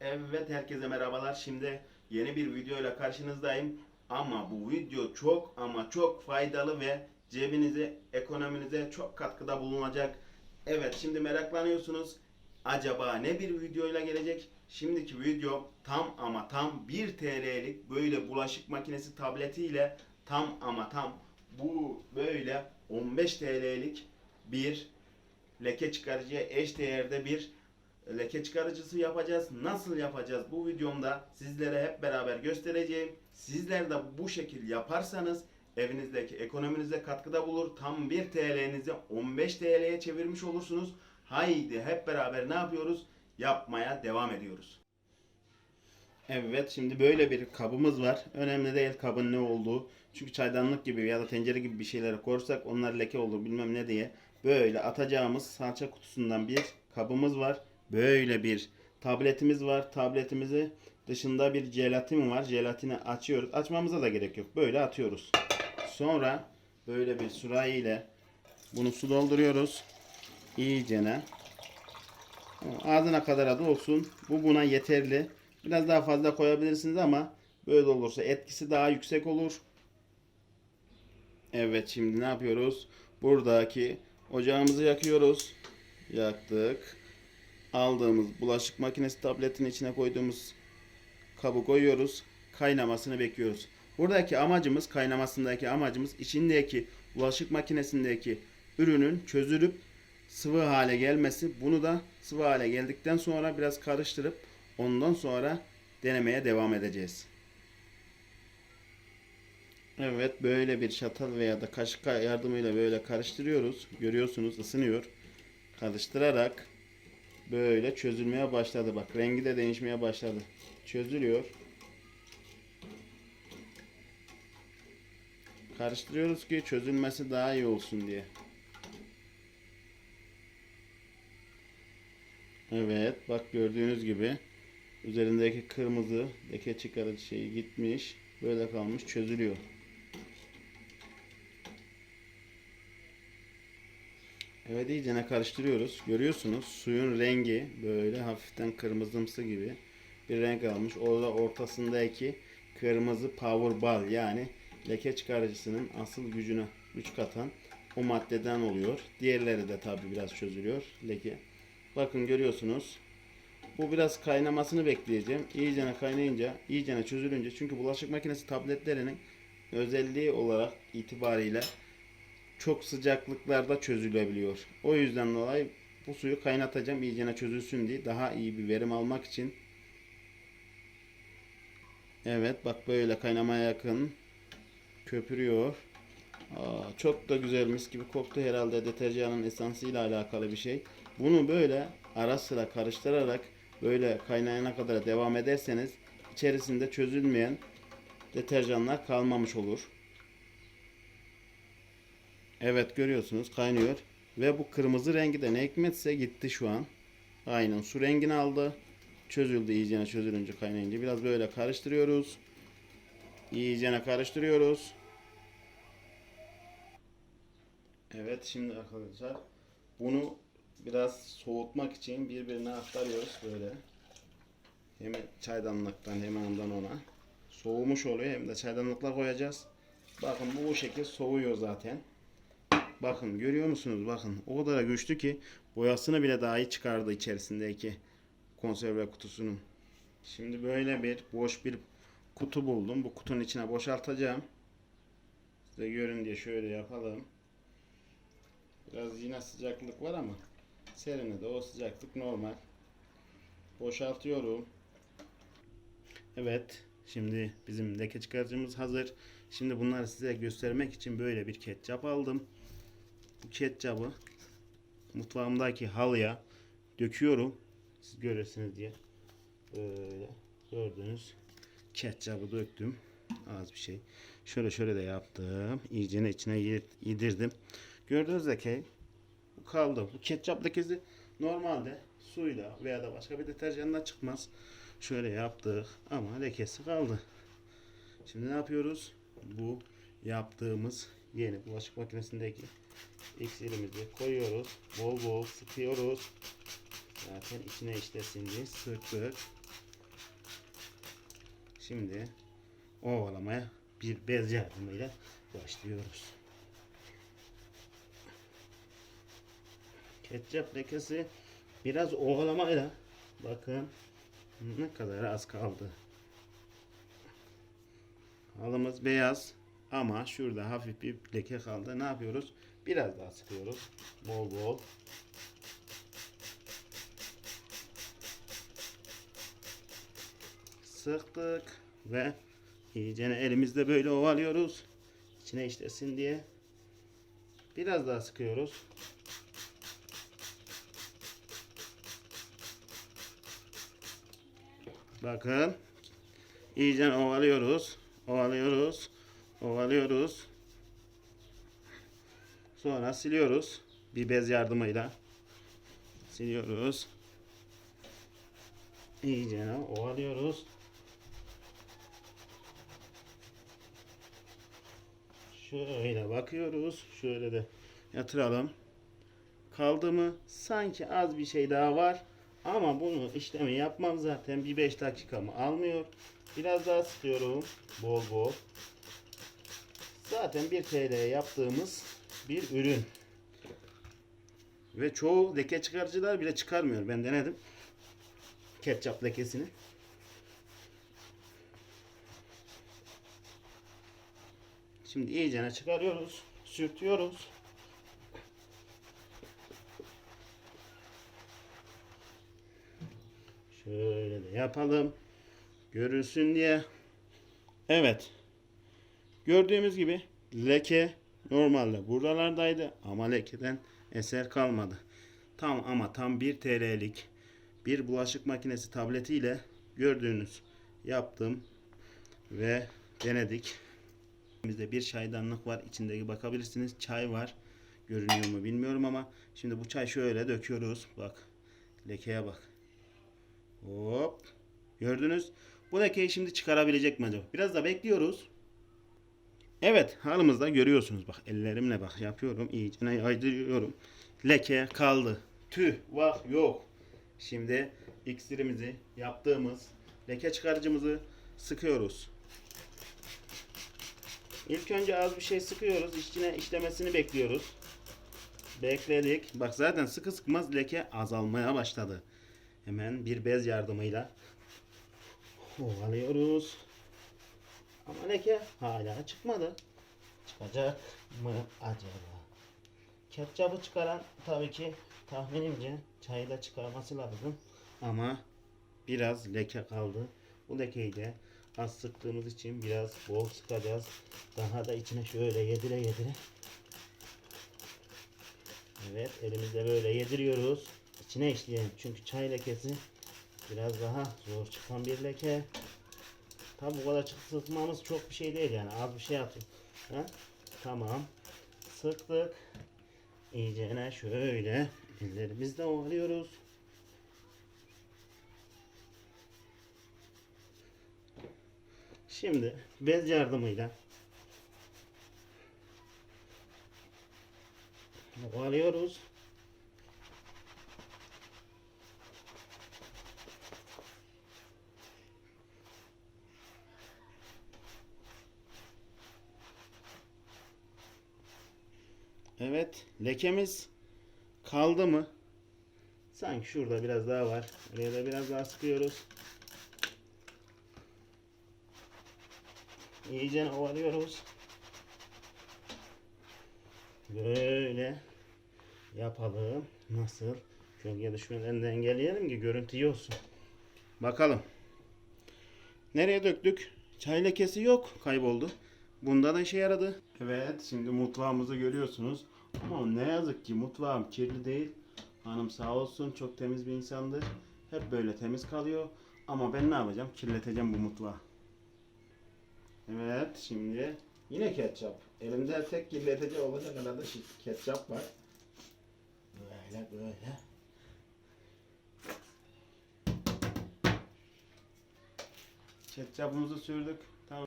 Evet herkese merhabalar. Şimdi yeni bir videoyla karşınızdayım. Ama bu video çok ama çok faydalı ve cebinize, ekonominize çok katkıda bulunacak. Evet şimdi meraklanıyorsunuz. Acaba ne bir videoyla gelecek? Şimdiki video tam ama tam 1 TL'lik böyle bulaşık makinesi tabletiyle tam ama tam bu böyle 15 TL'lik bir leke çıkarıcıya eş değerde bir leke çıkarıcısı yapacağız. Nasıl yapacağız? Bu videomda sizlere hep beraber göstereceğim. Sizler de bu şekil yaparsanız evinizdeki ekonominize katkıda bulur. Tam 1 TL'nizi 15 TL'ye çevirmiş olursunuz. Haydi hep beraber ne yapıyoruz? Yapmaya devam ediyoruz. Evet şimdi böyle bir kabımız var. Önemli değil kabın ne olduğu. Çünkü çaydanlık gibi ya da tencere gibi bir şeylere korsak onlar leke olur bilmem ne diye. Böyle atacağımız salça kutusundan bir kabımız var. Böyle bir tabletimiz var. Tabletimizi dışında bir jelatin var. Jelatini açıyoruz. Açmamıza da gerek yok. Böyle atıyoruz. Sonra böyle bir sürahi ile bunu su dolduruyoruz. İyicene. Ağzına kadar da olsun. Bu buna yeterli. Biraz daha fazla koyabilirsiniz ama böyle olursa etkisi daha yüksek olur. Evet şimdi ne yapıyoruz? Buradaki ocağımızı yakıyoruz. Yaktık. Aldığımız bulaşık makinesi tabletin içine koyduğumuz kabı koyuyoruz. Kaynamasını bekliyoruz. Buradaki amacımız kaynamasındaki amacımız içindeki bulaşık makinesindeki ürünün çözülüp sıvı hale gelmesi. Bunu da sıvı hale geldikten sonra biraz karıştırıp ondan sonra denemeye devam edeceğiz. Evet böyle bir çatal veya da kaşık yardımıyla böyle karıştırıyoruz. Görüyorsunuz ısınıyor. Karıştırarak böyle çözülmeye başladı. Bak rengi de değişmeye başladı. Çözülüyor. Karıştırıyoruz ki çözülmesi daha iyi olsun diye. Evet bak gördüğünüz gibi üzerindeki kırmızı leke çıkarıcı şeyi gitmiş. Böyle kalmış çözülüyor. Evet iyicene karıştırıyoruz. Görüyorsunuz suyun rengi böyle hafiften kırmızımsı gibi bir renk almış. Orada ortasındaki kırmızı power ball yani leke çıkarıcısının asıl gücüne güç katan o maddeden oluyor. Diğerleri de tabi biraz çözülüyor leke. Bakın görüyorsunuz. Bu biraz kaynamasını bekleyeceğim. İyicene kaynayınca, iyicene çözülünce çünkü bulaşık makinesi tabletlerinin özelliği olarak itibariyle çok sıcaklıklarda çözülebiliyor. O yüzden dolayı bu suyu kaynatacağım iyicene çözülsün diye daha iyi bir verim almak için. Evet bak böyle kaynamaya yakın köpürüyor. Aa, çok da güzel mis gibi koktu herhalde deterjanın esansıyla alakalı bir şey. Bunu böyle ara sıra karıştırarak böyle kaynayana kadar devam ederseniz içerisinde çözülmeyen deterjanlar kalmamış olur. Evet görüyorsunuz kaynıyor. Ve bu kırmızı rengi de ne hikmetse gitti şu an. Aynen su rengini aldı. Çözüldü iyicene çözülünce kaynayınca. Biraz böyle karıştırıyoruz. İyicene karıştırıyoruz. Evet şimdi arkadaşlar bunu biraz soğutmak için birbirine aktarıyoruz böyle. Hem çaydanlıktan hemen ondan ona. Soğumuş oluyor hem de çaydanlıkla koyacağız. Bakın bu bu şekilde soğuyor zaten. Bakın görüyor musunuz? Bakın o kadar güçlü ki boyasını bile dahi çıkardı içerisindeki konserve kutusunun. Şimdi böyle bir boş bir kutu buldum. Bu kutunun içine boşaltacağım. Size görün diye şöyle yapalım. Biraz yine sıcaklık var ama serine de o sıcaklık normal. Boşaltıyorum. Evet. Şimdi bizim leke çıkarıcımız hazır. Şimdi bunları size göstermek için böyle bir ketçap aldım. Ketçabı mutfağımdaki halıya döküyorum. Siz göresiniz diye. Böyle gördünüz. Ketçabı döktüm. Az bir şey. Şöyle şöyle de yaptım. İyicene içine yedirdim. Gördünüz de ki bu kaldı. Bu ketçap lekesi normalde suyla veya da başka bir deterjanla çıkmaz. Şöyle yaptık ama lekesi kaldı. Şimdi ne yapıyoruz? Bu yaptığımız yeni bulaşık makinesindeki iksirimizi koyuyoruz. Bol bol sıkıyoruz. Zaten içine işlesin diye sıktık. Şimdi ovalamaya bir bez yardımıyla başlıyoruz. Ketçap lekesi biraz ovalamayla bakın ne kadar az kaldı. Halımız beyaz ama şurada hafif bir leke kaldı. Ne yapıyoruz? Biraz daha sıkıyoruz. Bol bol. Sıktık ve iyice elimizde böyle ovalıyoruz. İçine işlesin diye. Biraz daha sıkıyoruz. Bakın. İyice ovalıyoruz. Ovalıyoruz. Ovalıyoruz. Sonra siliyoruz. Bir bez yardımıyla. Siliyoruz. İyice ovalıyoruz. Şöyle bakıyoruz. Şöyle de yatıralım. Kaldı mı? Sanki az bir şey daha var. Ama bunu işlemi yapmam zaten bir 5 dakikamı almıyor. Biraz daha sıkıyorum. Bol bol. Zaten 1 TL'ye yaptığımız bir ürün. Ve çoğu leke çıkarıcılar bile çıkarmıyor. Ben denedim. Ketçap lekesini. Şimdi iyicene çıkarıyoruz. Sürtüyoruz. Şöyle de yapalım. Görülsün diye. Evet. Gördüğümüz gibi leke normalde buralardaydı ama lekeden eser kalmadı. Tam ama tam 1 TL'lik bir bulaşık makinesi tabletiyle gördüğünüz yaptım ve denedik. Bizde bir çaydanlık var. İçindeki bakabilirsiniz. Çay var. Görünüyor mu bilmiyorum ama şimdi bu çay şöyle döküyoruz. Bak. Lekeye bak. Hop. Gördünüz. Bu lekeyi şimdi çıkarabilecek mi acaba? Biraz da bekliyoruz. Evet halımızda görüyorsunuz. Bak ellerimle bak yapıyorum. İyice yaydırıyorum. Leke kaldı. Tüh bak yok. Şimdi iksirimizi yaptığımız leke çıkarıcımızı sıkıyoruz. İlk önce az bir şey sıkıyoruz. İçine işlemesini bekliyoruz. Bekledik. Bak zaten sıkı sıkmaz leke azalmaya başladı. Hemen bir bez yardımıyla ovalıyoruz. Ama leke hala çıkmadı. Çıkacak mı acaba? Ketçabı çıkaran tabii ki tahminimce çayı da çıkarması lazım. Ama biraz leke kaldı. Bu lekeyi de az sıktığımız için biraz bol sıkacağız. Daha da içine şöyle yedire yedire. Evet elimizde böyle yediriyoruz. İçine işleyelim. Çünkü çay lekesi biraz daha zor çıkan bir leke. Tabi bu kadar sıkmamız çok bir şey değil yani. Az bir şey atıyor. Ha? Tamam. Sıktık. İyicene şöyle ellerimizle ovalıyoruz. Şimdi bez yardımıyla ovalıyoruz. Evet, lekemiz kaldı mı? Sanki şurada biraz daha var. Buraya da biraz daha sıkıyoruz. İyice ovalıyoruz. Böyle yapalım. Nasıl? Gölge düşmelerini engelleyelim ki görüntü iyi olsun. Bakalım. Nereye döktük? Çay lekesi yok. Kayboldu. Bunda da işe yaradı. Evet şimdi mutfağımızı görüyorsunuz. Ama ne yazık ki mutfağım kirli değil. Hanım sağ olsun çok temiz bir insandı. Hep böyle temiz kalıyor. Ama ben ne yapacağım? Kirleteceğim bu mutfağı. Evet şimdi yine ketçap. Elimde tek kirletici olacak kadar da ketçap var. Böyle böyle. Ketçapımızı sürdük. Tamam.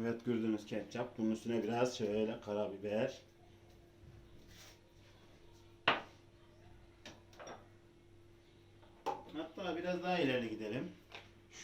Evet gördüğünüz ketçap. Bunun üstüne biraz şöyle karabiber. Hatta biraz daha ileri gidelim.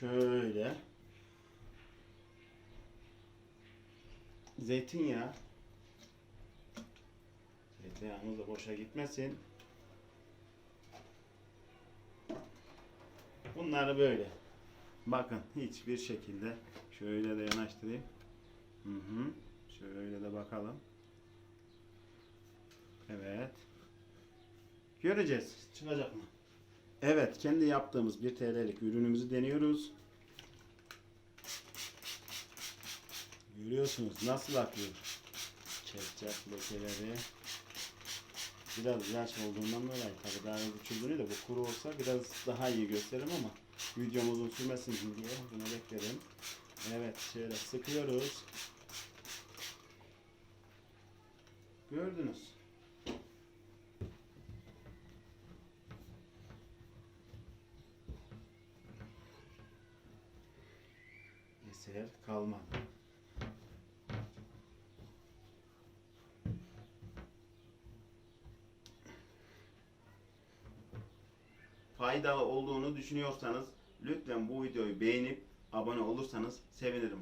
Şöyle. zeytinyağı. Zeytinyağımız da boşa gitmesin. Bunları böyle. Bakın hiçbir şekilde şöyle de yanaştırayım. Hı hı. Şöyle de bakalım. Evet. Göreceğiz. Çıkacak mı? Evet, kendi yaptığımız 1 TL'lik ürünümüzü deniyoruz. Görüyorsunuz nasıl akıyor. Ketçap lekeleri. Biraz yaş olduğundan dolayı tabii daha önce çözünüyor da bu kuru olsa biraz daha iyi gösteririm ama videom uzun sürmesin diye bunu bekledim. Evet şöyle sıkıyoruz. Gördünüz. Eser kalmadı. faydalı olduğunu düşünüyorsanız lütfen bu videoyu beğenip abone olursanız sevinirim.